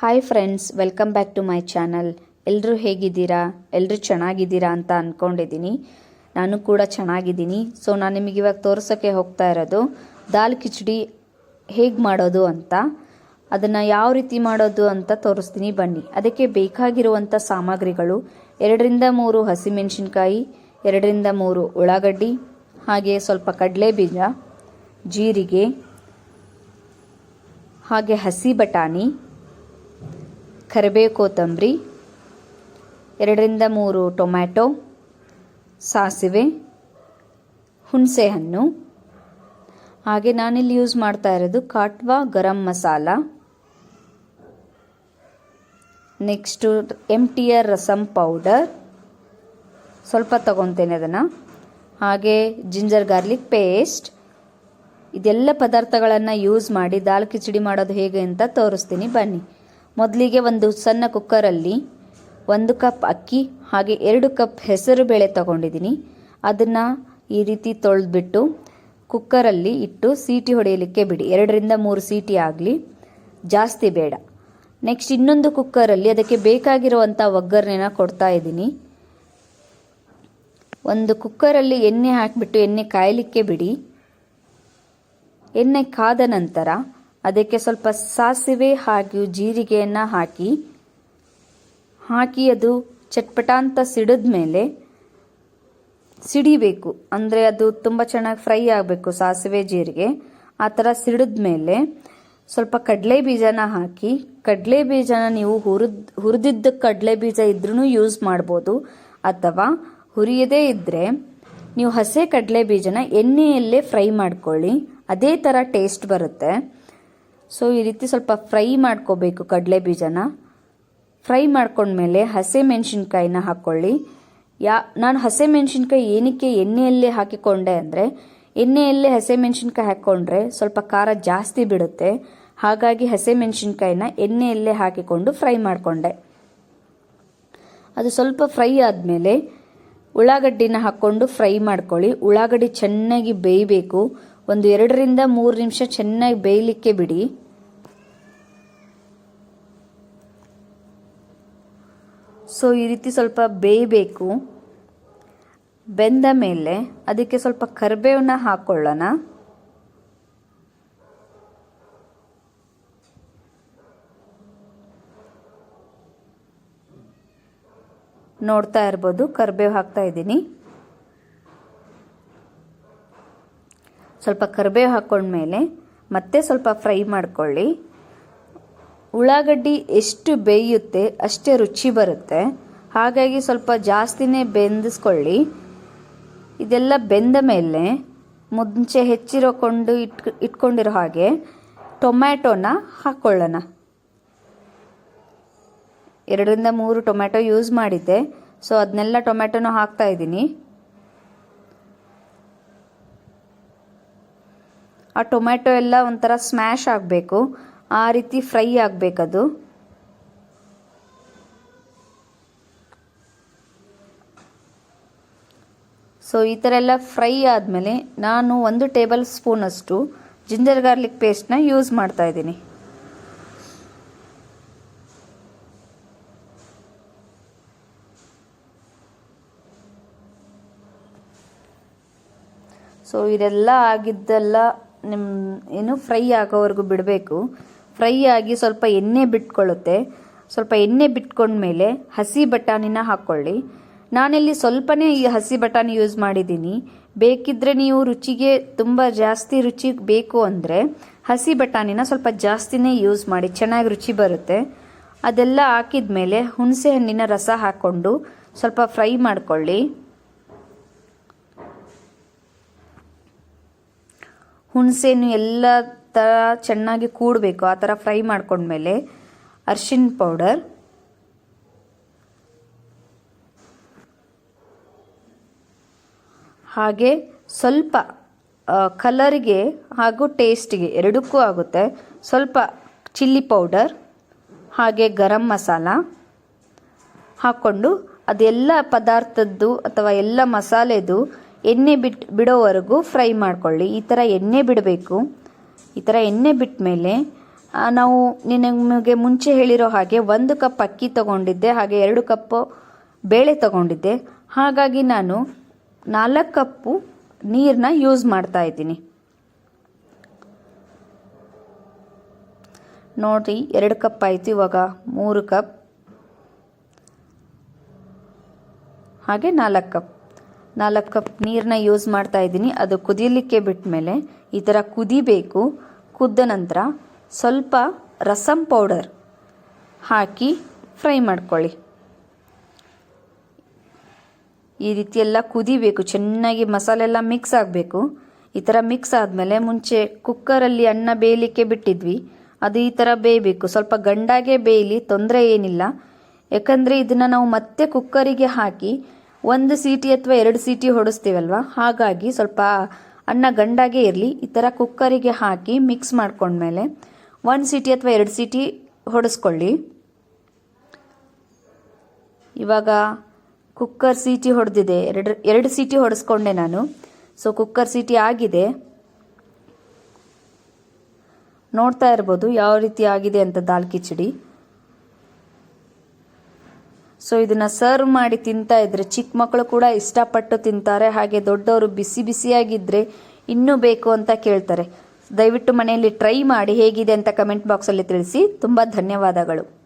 Hi friends welcome back to my channel ಎಲ್ಲರೂ ಹೇಗಿದ್ದೀರಾ? ಎಲ್ಲರೂ ಚೆನ್ನಾಗಿದ್ದೀರಾ ಅಂತ ಅಂದ್ಕೊಂಡಿದ್ದೀನಿ ನಾನು ಕೂಡ ಚೆನ್ನಾಗಿದ್ದೀನಿ. ಸೊ ನಾನು ನಿಮಗೆ ಇವಾಗ ತೋರಿಸೋಕ್ಕೆ ಹೋಗ್ತಾ ಇರೋದು, ದಾಲ್ ಕಿಚಡಿ ಹೇಗೆ ಮಾಡೋದು ಅಂತ. ಅದನ್ನು ಯಾವ ರೀತಿ ಮಾಡೋದು ಅಂತ ತೋರಿಸ್ತೀನಿ. ಬನ್ನಿ. ಅದಕ್ಕೆ ಬೇಕಾಗಿರುವಂಥ ಸಾಮಗ್ರಿಗಳು, ಎರಡರಿಂದ ಮೂರು ಹಸಿಮೆಣಸಿನ್ಕಾಯಿ, ಎರಡರಿಂದ ಮೂರು ಉಳ್ಳಾಗಡ್ಡಿ, ಹಾಗೆ ಸ್ವಲ್ಪ ಕಡಲೆ ಬೀಜ ಜೀರಿಗೆ, ಹಾಗೆ ಹಸಿ ಬಟಾಣಿ ಕರಿಬೇವು ಕೊತ್ತಂಬರಿ, ಎರಡರಿಂದ ಮೂರು ಟೊಮ್ಯಾಟೊ, ಸಾಸಿವೆ, ಹುಣಸೆಹಣ್ಣು. ಹಾಗೆ ನಾನಿಲ್ಲಿ ಯೂಸ್ ಮಾಡ್ತಾ ಇರೋದು ಕಾಟ್ವಾ garam masala. Next M T R rasam powder ಸ್ವಲ್ಪ ತಗೊತೇನೆ ಅದನ್ನು. ಹಾಗೆ ಜಿಂಜರ್ ಗಾರ್ಲಿಕ್ ಪೇಸ್ಟ್ ಇದೆಲ್ಲ ಪದಾರ್ಥಗಳನ್ನು ಯೂಸ್ ಮಾಡಿ, ದಾಲ್ ಕಿಚಡಿ ಮಾಡೋದು ಹೇಗೆ ಅಂತ ತೋರಿಸ್ತೀನಿ. ಬನ್ನಿ. ಮೊದಲಿಗೆ ಒಂದು ಸಣ್ಣ ಕುಕ್ಕರಲ್ಲಿ ಒಂದು ಕಪ್ ಅಕ್ಕಿ, ಹಾಗೆ ಎರಡು ಕಪ್ ಹೆಸರು ಬೇಳೆ ತಗೊಂಡಿದ್ದೀನಿ. ಅದನ್ನು ಈ ರೀತಿ ತೊಳೆದ್ಬಿಟ್ಟು ಕುಕ್ಕರಲ್ಲಿ ಇಟ್ಟು ಸೀಟಿ ಹೊಡೆಯಲಿಕ್ಕೆ ಬಿಡಿ. ಎರಡರಿಂದ ಮೂರು ಸೀಟಿ ಆಗಲಿ. ಜಾಸ್ತಿ ಬೇಡ. ನೆಕ್ಸ್ಟ್ ಇನ್ನೊಂದು ಕುಕ್ಕರಲ್ಲಿ ಅದಕ್ಕೆ ಬೇಕಾಗಿರುವಂಥ ಒಗ್ಗರಣೆನ ಕೊಡ್ತಾ ಇದ್ದೀನಿ. ಒಂದು ಕುಕ್ಕರಲ್ಲಿ ಎಣ್ಣೆ ಹಾಕಿಬಿಟ್ಟು ಎಣ್ಣೆ ಕಾಯಲಿಕ್ಕೆ ಬಿಡಿ. ಎಣ್ಣೆ ಕಾದ ನಂತರ ಅದಕ್ಕೆ ಸ್ವಲ್ಪ ಸಾಸಿವೆ ಹಾಗೂ ಜೀರಿಗೆಯನ್ನು ಹಾಕಿ ಹಾಕಿ ಅದು ಚಟ್ಪಟ ಅಂತ ಸಿಡಿದ ಮೇಲೆ ಸಿಡಿಬೇಕು. ಅಂದರೆ ಅದು ತುಂಬ ಚೆನ್ನಾಗಿ ಫ್ರೈ ಆಗಬೇಕು ಸಾಸಿವೆ, ಜೀರಿಗೆ. ಆ ಥರ ಸಿಡಿದ ಮೇಲೆ ಸ್ವಲ್ಪ ಕಡಲೆ ಬೀಜನ ಹಾಕಿ, ಕಡಲೆ ಬೀಜನ ನೀವು ಹುರಿದ್, ಹುರಿದಿದ್ದ ಕಡಲೆ ಬೀಜ ಇದ್ರೂ ಯೂಸ್ ಮಾಡ್ಬೋದು. ಅಥವಾ ಹುರಿಯದೇ ಇದ್ದರೆ ನೀವು ಹಸೆ ಕಡಲೆ ಬೀಜನ ಎಣ್ಣೆಯಲ್ಲೇ ಫ್ರೈ ಮಾಡ್ಕೊಳ್ಳಿ. ಅದೇ ಥರ ಟೇಸ್ಟ್ ಬರುತ್ತೆ. ಸೊ, ಈ ರೀತಿ ಸ್ವಲ್ಪ ಫ್ರೈ ಮಾಡ್ಕೋಬೇಕು ಕಡಲೆ ಬೀಜನ. ಫ್ರೈ ಮಾಡ್ಕೊಂಡ್ಮೇಲೆ ಹಸೆ ಮೆಣಸಿನ್ಕಾಯಿನ ಹಾಕ್ಕೊಳ್ಳಿ ಯಾ, ನಾನು ಹಸೆ ಮೆಣಸಿನ್ಕಾಯಿ ಏನಕ್ಕೆ ಎಣ್ಣೆಯಲ್ಲೇ ಹಾಕಿಕೊಂಡೆ ಅಂದರೆ, ಎಣ್ಣೆಯಲ್ಲೇ ಹಸೆ ಮೆಣಸಿನ್ಕಾಯಿ ಹಾಕ್ಕೊಂಡ್ರೆ ಸ್ವಲ್ಪ ಖಾರ ಜಾಸ್ತಿ ಬಿಡುತ್ತೆ. ಹಾಗಾಗಿ ಹಸೆ ಮೆಣಸಿನ್ಕಾಯಿನ ಎಣ್ಣೆಯಲ್ಲೇ ಹಾಕಿಕೊಂಡು ಫ್ರೈ ಮಾಡಿಕೊಂಡೆ. ಅದು ಸ್ವಲ್ಪ ಫ್ರೈ ಆದಮೇಲೆ ಉಳ್ಳಾಗಡ್ಡಿನ ಹಾಕ್ಕೊಂಡು ಫ್ರೈ ಮಾಡ್ಕೊಳ್ಳಿ. ಉಳ್ಳಾಗಡ್ಡಿ ಚೆನ್ನಾಗಿ ಬೇಯಬೇಕು. ಒಂದು ಎರಡರಿಂದ ಮೂರು ನಿಮಿಷ ಚೆನ್ನಾಗಿ ಬೇಯಲಿಕ್ಕೆ ಬಿಡಿ. ಸೊ ಈ ರೀತಿ ಸ್ವಲ್ಪ ಬೇಯಬೇಕು. ಬೆಂದ ಮೇಲೆ ಅದಕ್ಕೆ ಸ್ವಲ್ಪ ಕರಿಬೇವನ್ನ ಹಾಕೊಳ್ಳೋಣ. ನೋಡ್ತಾ ಇರ್ಬೋದು, ಕರಿಬೇವು ಹಾಕ್ತಾ ಇದ್ದೀನಿ. ಸ್ವಲ್ಪ ಕರಿಬೇವು ಹಾಕ್ಕೊಂಡ್ಮೇಲೆ ಮತ್ತೆ ಸ್ವಲ್ಪ ಫ್ರೈ ಮಾಡ್ಕೊಳ್ಳಿ. ಉಳ್ಳಾಗಡ್ಡಿ ಎಷ್ಟು ಬೇಯುತ್ತೆ ಅಷ್ಟೇ ರುಚಿ ಬರುತ್ತೆ. ಹಾಗಾಗಿ ಸ್ವಲ್ಪ ಜಾಸ್ತಿನೇ ಬೆಂದಿಸ್ಕೊಳ್ಳಿ. ಇದೆಲ್ಲ ಬೆಂದ ಮೇಲೆ ಮುಂಚೆ ಹೆಚ್ಚಿರೋಕೊಂಡು ಇಟ್, ಇಟ್ಕೊಂಡಿರೋ ಹಾಗೆ ಟೊಮ್ಯಾಟೋನ ಹಾಕ್ಕೊಳ್ಳೋಣ ಎರಡರಿಂದ ಮೂರು ಟೊಮ್ಯಾಟೊ ಯೂಸ್ ಮಾಡಿದ್ದೆ. ಸೊ, ಅದನ್ನೆಲ್ಲ ಟೊಮ್ಯಾಟೊನೂ ಹಾಕ್ತಾ ಇದ್ದೀನಿ. ಆ ಟೊಮ್ಯಾಟೊ ಎಲ್ಲ ಒಂಥರ ಸ್ಮ್ಯಾಶ್ ಆಗಬೇಕು. ಆ ರೀತಿ ಫ್ರೈ ಆಗಬೇಕದು. ಸೊ ಈ ಥರ ಎಲ್ಲ ಫ್ರೈ ಆದಮೇಲೆ ನಾನು ಒಂದು ಟೇಬಲ್ ಸ್ಪೂನಷ್ಟು ಜಿಂಜರ್ ಗಾರ್ಲಿಕ್ ಪೇಸ್ಟ್ನ ಯೂಸ್ ಮಾಡ್ತಾ ಇದ್ದೀನಿ. ಸೊ ಇದೆಲ್ಲ ಆಗಿದ್ದೆಲ್ಲ ನಿಮ್ಮ ಏನು ಫ್ರೈ ಆಗೋವರೆಗೂ ಬಿಡಬೇಕು. ಫ್ರೈ ಆಗಿ ಸ್ವಲ್ಪ ಎಣ್ಣೆ ಬಿಟ್ಕೊಳ್ಳುತ್ತೆ. ಸ್ವಲ್ಪ ಎಣ್ಣೆ ಬಿಟ್ಕೊಂಡ್ಮೇಲೆ ಹಸಿ ಬಟಾಣಿನ ಹಾಕ್ಕೊಳ್ಳಿ. ನಾನಿಲ್ಲಿ ಸ್ವಲ್ಪನೇ ಈ ಹಸಿ ಬಟಾಣಿ ಯೂಸ್ ಮಾಡಿದ್ದೀನಿ. ಬೇಕಿದ್ರೆ ನೀವು ರುಚಿಗೆ ತುಂಬ ಜಾಸ್ತಿ ರುಚಿ ಬೇಕು ಅಂದರೆ ಹಸಿ ಬಟಾಣಿನ ಸ್ವಲ್ಪ ಜಾಸ್ತಿನೇ ಯೂಸ್ ಮಾಡಿ, ಚೆನ್ನಾಗಿ ರುಚಿ ಬರುತ್ತೆ. ಅದೆಲ್ಲ ಹಾಕಿದ ಮೇಲೆ ಹುಣಸೆ ಹಣ್ಣಿನ ರಸ ಹಾಕ್ಕೊಂಡು ಸ್ವಲ್ಪ ಫ್ರೈ ಮಾಡ್ಕೊಳ್ಳಿ. ಹುಣಸೆನು ಎಲ್ಲ ಥರ ಚೆನ್ನಾಗಿ ಕೂಡಬೇಕು, ಆ ಥರ ಫ್ರೈ ಮಾಡ್ಕೊಂಡ್ಮೇಲೆ ಅರ್ಶಿನ ಪೌಡರ್. ಹಾಗೆ ಸ್ವಲ್ಪ ಕಲರ್ಗೆ ಹಾಗೂ ಟೇಸ್ಟ್ಗೆ ಎರಡಕ್ಕೂ ಆಗುತ್ತೆ. ಸ್ವಲ್ಪ ಚಿಲ್ಲಿ ಪೌಡರ್, ಹಾಗೆ ಗರಂ ಮಸಾಲ ಹಾಕ್ಕೊಂಡು ಅದೆಲ್ಲ ಪದಾರ್ಥದ್ದು ಅಥವಾ ಎಲ್ಲ ಮಸಾಲೆದು ಎಣ್ಣೆ ಬಿಟ್ ಬಿಡೋವರೆಗೂ ಫ್ರೈ ಮಾಡ್ಕೊಳ್ಳಿ. ಈ ಥರ ಎಣ್ಣೆ ಬಿಡಬೇಕು. ಈ ಥರ ಎಣ್ಣೆ ಬಿಟ್ಟ ಮೇಲೆ ನಾವು ನಿಮಗೆ ಮುಂಚೆ ಹೇಳಿರೋ ಹಾಗೆ ಒಂದು ಕಪ್ ಅಕ್ಕಿ ತಗೊಂಡಿದ್ದೆ, ಹಾಗೆ ಎರಡು ಕಪ್ ಬೇಳೆ ತಗೊಂಡಿದ್ದೆ. ಹಾಗಾಗಿ ನಾನು ನಾಲ್ಕು ಕಪ್ಪು ನೀರನ್ನ ಯೂಸ್ ಮಾಡ್ತಾ ಇದ್ದೀನಿ. ನೋಡಿ, ಎರಡು ಕಪ್ ಆಯಿತು ಇವಾಗ. ಮೂರು ಕಪ್. ಹಾಗೆ ನಾಲ್ಕು ಕಪ್. ನಾಲ್ಕು ಕಪ್ ನೀರನ್ನ ಯೂಸ್ ಮಾಡ್ತಾ ಇದ್ದೀನಿ. ಅದು ಕುದಿಯಲಿಕ್ಕೆ ಬಿಟ್ಟ ಮೇಲೆ ಈ ಥರ ಕುದಿಬೇಕು. ಕುದ್ದ ನಂತರ ಸ್ವಲ್ಪ ರಸಮ್ ಪೌಡರ್ ಹಾಕಿ ಫ್ರೈ ಮಾಡ್ಕೊಳ್ಳಿ. ಈ ರೀತಿ ಎಲ್ಲ ಕುದಿಬೇಕು. ಚೆನ್ನಾಗಿ ಮಸಾಲೆ ಎಲ್ಲ ಮಿಕ್ಸ್ ಆಗಬೇಕು. ಈ ಥರ ಮಿಕ್ಸ್ ಆದಮೇಲೆ ಮುಂಚೆ ಕುಕ್ಕರಲ್ಲಿ ಅನ್ನ ಬೇಯಲಿಕ್ಕೆ ಬಿಟ್ಟಿದ್ವಿ. ಅದು ಈ ಥರ ಬೇಯಬೇಕು. ಸ್ವಲ್ಪ ಗಂಡಾಗೆ ಬೇಯಲಿ, ತೊಂದರೆ ಏನಿಲ್ಲ. ಯಾಕಂದರೆ ಇದನ್ನು ನಾವು ಮತ್ತೆ ಕುಕ್ಕರಿಗೆ ಹಾಕಿ ಒಂದು ಸೀಟಿ ಅಥವಾ ಎರಡು ಸೀಟಿ ಹೊಡಿಸ್ತೀವಲ್ವಾ? ಹಾಗಾಗಿ ಸ್ವಲ್ಪ ಅನ್ನ ಗಂಡಾಗೆ ಇರಲಿ, ಈ ಥರ ಕುಕ್ಕರಿಗೆ ಹಾಕಿ ಮಿಕ್ಸ್ ಮಾಡ್ಕೊಂಡ್ಮೇಲೆ ಒಂದು ಸೀಟಿ ಅಥವಾ ಎರಡು ಸೀಟಿ ಹೊಡೆಸ್ಕೊಳ್ಳಿ. ಇವಾಗ ಕುಕ್ಕರ್ ಸೀಟಿ ಹೊಡೆದಿದೆ. ಎರಡು ಎರಡು ಸೀಟಿ ಹೊಡೆಸ್ಕೊಂಡೆ ನಾನು. ಸೊ ಕುಕ್ಕರ್ ಸೀಟಿ ಆಗಿದೆ. ನೋಡ್ತಾ ಇರ್ಬೋದು ಯಾವ ರೀತಿ ಆಗಿದೆ ಅಂತ ದಾಲ್ ಕಿಚಡಿ. ಸೊ ಇದನ್ನ ಸರ್ವ್ ಮಾಡಿ ತಿಂತಾ ಇದ್ರೆ, ಚಿಕ್ಕ ಮಕ್ಕಳು ಕೂಡ ಇಷ್ಟಪಟ್ಟು ತಿಂತಾರೆ. ಹಾಗೆ ದೊಡ್ಡವರು ಬಿಸಿ ಬಿಸಿಯಾಗಿದ್ದರೆ ಇನ್ನೂ ಬೇಕು ಅಂತ ಕೇಳ್ತಾರೆ. ದಯವಿಟ್ಟು ಮನೆಯಲ್ಲಿ ಟ್ರೈ ಮಾಡಿ ಹೇಗಿದೆ ಅಂತ ಕಮೆಂಟ್ ಬಾಕ್ಸಲ್ಲಿ ತಿಳಿಸಿ. ತುಂಬ ಧನ್ಯವಾದಗಳು.